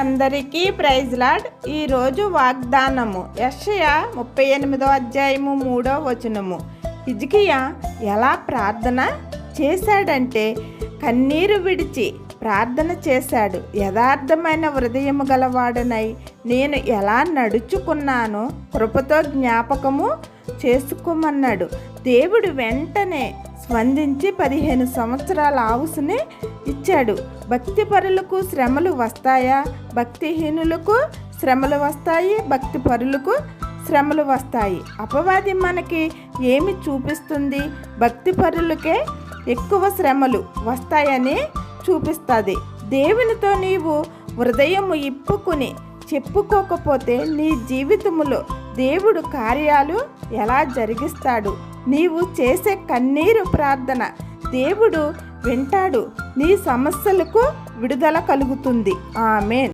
అందరికీ praise lord. ఈరోజు వాగ్దానము. యషయ ముప్పై ఎనిమిదో అధ్యాయము మూడో వచనము. హిజ్కియా ఎలా ప్రార్థన చేశాడంటే కన్నీరు విడిచి ప్రార్థన చేశాడు. యథార్థమైన హృదయము గలవాడనై నేను ఎలా నడుచుకున్నానో కృపతో జ్ఞాపకము చేసుకోమన్నాడు. దేవుడు వెంటనే స్పందించి పదిహేను సంవత్సరాల ఆవుసుని ఇచ్చాడు. భక్తిపరులకు శ్రమలు వస్తాయా? భక్తిహీనులకు శ్రమలు వస్తాయి భక్తిపరులకు శ్రమలు వస్తాయి. అపవాది మనకి ఏమి చూపిస్తుంది? భక్తిపరులకే ఎక్కువ శ్రమలు వస్తాయని చూపిస్తుంది. దేవునితో నీవు హృదయము ఇప్పుకుని చెప్పుకోకపోతే నీ జీవితములో దేవుడు కార్యాలు ఎలా జరిగిస్తాడు? నీవు చేసే కన్నీరు ప్రార్థన దేవుడు వింటాడు. నీ సమస్యలకు విడుదల కలుగుతుంది. ఆమెన్.